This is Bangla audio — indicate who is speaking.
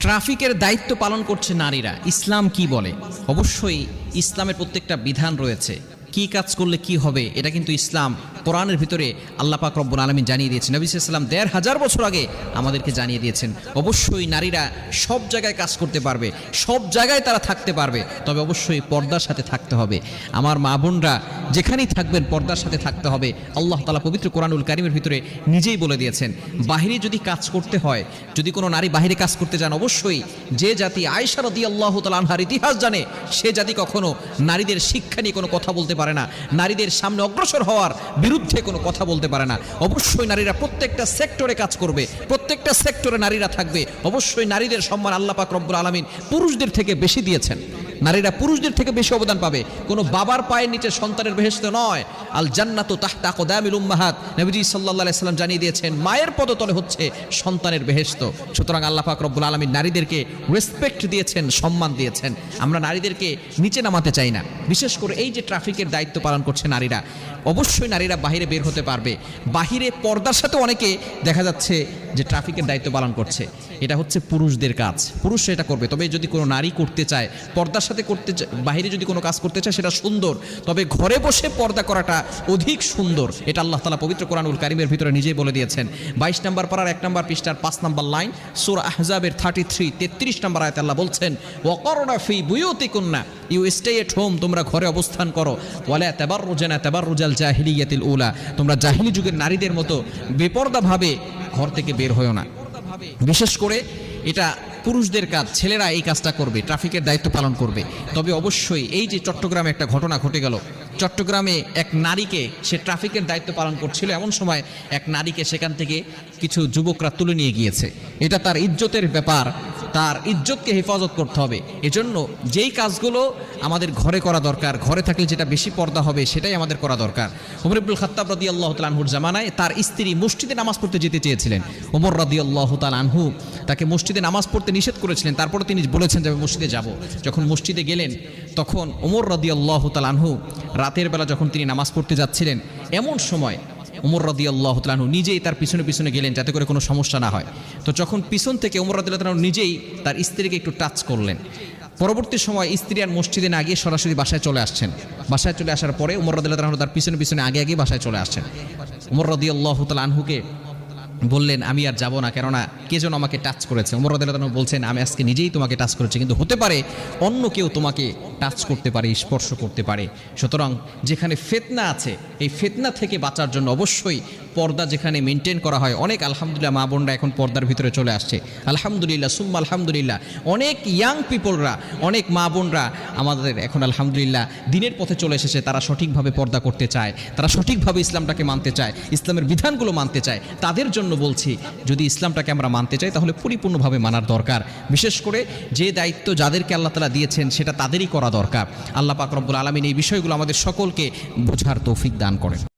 Speaker 1: ট্রাফিকের দায়িত্ব পালন করছে নারীরা। ইসলাম কি বলে? অবশ্যই ইসলামের প্রত্যেকটা বিধান রয়েছে। কি কাজ করলে কি হবে, এটা কিন্তু ইসলাম কোরআনের ভিতরে আল্লাহ পাক রব্বুল আলমী জানিয়ে দিয়েছেন। নবী ইসলাম দেড় হাজার বছর আগে আমাদেরকে জানিয়ে দিয়েছেন, অবশ্যই নারীরা সব জায়গায় কাজ করতে পারবে, সব জায়গায় তারা থাকতে পারবে, তবে অবশ্যই পর্দার সাথে থাকতে হবে। আমার মা বোনরা যেখানেই থাকবেন, পর্দার সাথে থাকতে হবে। আল্লাহ তালা পবিত্র কোরআনুল কারিমের ভিতরে নিজেই বলে দিয়েছেন, বাহিরে যদি কাজ করতে হয়, যদি কোনো নারী বাহিরে কাজ করতে যান, অবশ্যই যে জাতি আয়সা রদি আল্লাহ তালানহার ইতিহাস জানে, সে জাতি কখনো নারীদের শিক্ষা নিয়ে কোনো কথা বলতে পারে না। নারীদের সামনে অগ্রসর হওয়ার বিরুদ্ধে কোনো কথা বলতে পারে না। অবশ্যই নারীরা প্রত্যেকটা সেক্টরে কাজ করবে। প্রত্যেকটা সেক্টরে নারীরা থাকবে। অবশ্যই নারীদের সম্মান আল্লাপাক রব্বুল আলমিন পুরুষদের থেকে বেশি দিয়েছেন। নারীরা পুরুষদের থেকে বেশি অবদান পাবে। কোনো বাবার পায়ের নিচে সন্তানের বেহেস্ত নয়। আল জান্নাতু তাহতা কদামিল উম্মাহাত। নবীজি আলাইহি সাল্লাম জানিয়ে দিয়েছেন, মায়ের পদতলে হচ্ছে সন্তানের বেহেস্ত সুতরাং আল্লাহ পাক রব্বুল আলামিন নারীদেরকে রেসপেক্ট দিয়েছেন, সম্মান দিয়েছেন। আমরা নারীদেরকে নিচে নামাতে চাই না। বিশেষ করে এই যে ট্রাফিকের দায়িত্ব পালন করছে নারীরা, অবশ্যই নারীরা বাহিরে বের হতে পারবে। বাহিরে পর্দার সাথে অনেকে দেখা যাচ্ছে যে ট্রাফিকের দায়িত্ব পালন করছে। এটা হচ্ছে পুরুষদের কাজ। পুরুষ এটা করবে। তবে যদি কোনো নারী করতে চায়, পর্দার সাথে করতে চা- বাহিরে যদি কোনো কাজ করতে চায়, সেটা সুন্দর। তবে ঘরে বসে পর্দা করাটা অধিক সুন্দর। এটা আল্লাহ তালা পবিত্র কোরআনুল কারিমের ভিতরে নিজেই বলে দিয়েছেন। বাইশ নম্বর পাড়ার এক নম্বর পৃষ্ঠার পাঁচ নম্বর লাইন, সুর আহজাবের থার্টি থ্রি তেত্রিশ নম্বর আয়তে আল্লাহ বলছেন ওকরোনা ফি বুয়তি কন্যা ইউ স্টে এট হোম, তোমরা ঘরে অবস্থান করো। ওয়ালা তেবার রোজেনা তেবার রোজাল জাহিলিয়াতিল উলা, তোমরা জাহিলি যুগের নারীদের মতো বেপর্দাভাবে ঘর থেকে বের হয়েও না। বিশেষ করে এটা পুরুষদের কাজ, ছেলেরা এই কাজটা করবে, ট্রাফিকের দায়িত্ব পালন করবে। তবে অবশ্যই এই যে চট্টগ্রামে একটা ঘটনা ঘটে গেল, চট্টগ্রামে এক নারীকে সে ট্রাফিকের দায়িত্ব পালন করছিল। এমন সময় এক নারীকে সেখান থেকে কিছু যুবকরা তুলে নিয়ে গিয়েছে। এটা তার ইজ্জতের ব্যাপার। তার ইজ্জতকে হেফাজত করতে হবে। এজন্য যেই কাজগুলো আমাদের ঘরে করা দরকার, ঘরে থাকলে যেটা বেশি পর্দা হবে সেটাই আমাদের করা দরকার। উমর ইবুল খাত্তাব রদি আল্লাহ তালানহুর জামানায় তার স্ত্রী মসজিদে নামাজ পড়তে যেতে চেয়েছিলেন। ওমর রদি আল্লাহ তালানহু তাকে মসজিদে নামাজ পড়তে নিষেধ করেছিলেন। তারপরে তিনি বলেছেন যে, আমি মসজিদে যাব। যখন মসজিদে গেলেন, তখন ওমর রদি আল্লাহ তালানহু রাতের বেলা যখন তিনি নামাজ পড়তে যাচ্ছিলেন, এমন সময় উমর রদি আল্লাহ তালাহু নিজেই তার পিছনে পিছনে গেলেন যাতে করে কোনো সমস্যা না হয়। তো যখন পিছন থেকে উমর রদি তালাহু নিজেই তার স্ত্রীকে একটু টাচ করলেন। পরবর্তী সময় স্ত্রী আর মসজিদে না গিয়ে সরাসরি বাসায় চলে আসছেন। বাসায় চলে আসার পরে উমর রদি তালাহু তার পিছনে পিছনে আগে আগে বাসায় চলে আসছেন। উমর রদি আল্লাহ তালাহুকে বললেন, আমি আর যাব না, কেননা কে যেন আমাকে টাচ করেছে। উমর রদিল্লাহ বলছেন, আমি আজকে নিজেই তোমাকে টাচ করেছি, কিন্তু হতে পারে অন্য কেউ তোমাকে টাচ করতে পারে, স্পর্শ করতে পারে। সুতরাং যেখানে ফেতনা আছে, এই ফেতনা থেকে বাঁচার জন্য অবশ্যই পর্দা যেখানে মেনটেন করা হয়, অনেক আলহামদুলিল্লাহ মা বোনরা এখন পর্দার ভিতরে চলে আসছে। আলহামদুলিল্লাহ, সুম্মা আলহামদুলিল্লাহ, অনেক ইয়াং পিপলরা অনেক মা বোনরা আমাদের এখন আলহামদুলিল্লাহ দিনের পথে চলে এসেছে, তারা সঠিকভাবে পর্দা করতে চায়, তারা সঠিকভাবে ইসলামটাকে মানতে চায়, ইসলামের বিধানগুলো মানতে চায়। তাদের জন্য বলছি, যদি ইসলামটাকে আমরা মানতে চাই, তাহলে পরিপূর্ণভাবে মানার দরকার। বিশেষ করে যে দায়িত্ব যাদেরকে আল্লাহ তালা দিয়েছেন, সেটা তাদেরই করা দরকার। আল্লাহ পাক রব্বুল আলমিন এই বিষয়গুলো আমাদের সকলকে বোঝার তৌফিক দান করেন।